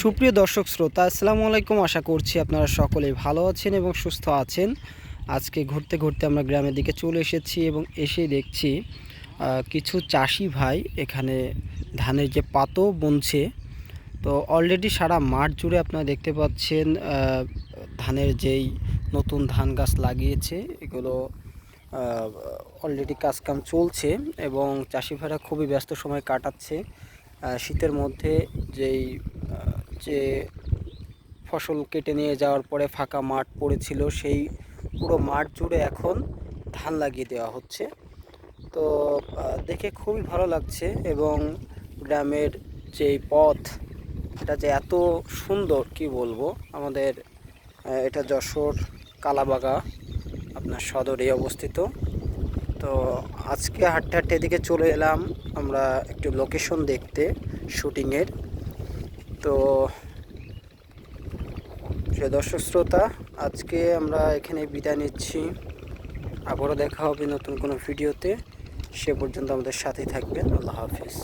সুপ্রিয় দর্শক শ্রোতা, আসসালামু আলাইকুম। আশা করছি আপনারা সকলেই ভালো আছেন এবং সুস্থ আছেন। আজকে ঘুরতে ঘুরতে আমরা গ্রামের দিকে চলে এসেছি এবং এসে দেখছি কিছু চাষি ভাই এখানে ধানের যে পাতো বুনছে। তো অলরেডি সারা মাঠ জুড়ে আপনারা দেখতে পাচ্ছেন ধানের যেই নতুন ধান গাছ লাগিয়েছে, এগুলো অলরেডি কাজকাম চলছে এবং চাষি ভাইরা খুবই ব্যস্ত সময় কাটাচ্ছে। শীতের মধ্যে যেই যে ফসল কেটে নিয়ে যাওয়ার পরে ফাঁকা মাঠ পড়েছিল, সেই পুরো মাঠ জুড়ে এখন ধান লাগিয়ে দেওয়া হচ্ছে। তো দেখে খুবই ভালো লাগছে এবং গ্রামের যে পথ, এটা যে এত সুন্দর, কি বলব? আমাদের এটা যশোর, কালাবাগা, আপনার সদরে অবস্থিত। তো, আজকে হাঁটতে হাঁটতে এদিকে চলে এলাম, আমরা একটু লোকেশন দেখতে শুটিংয়ের তো প্রিয় দর্শক শ্রোতা, আজকে আমরা এখানে বিদায় নিচ্ছি। আবারও দেখা হবে নতুন কোনো ভিডিওতে। সে পর্যন্ত আমাদের সাথেই থাকবেন। আল্লাহ হাফিজ।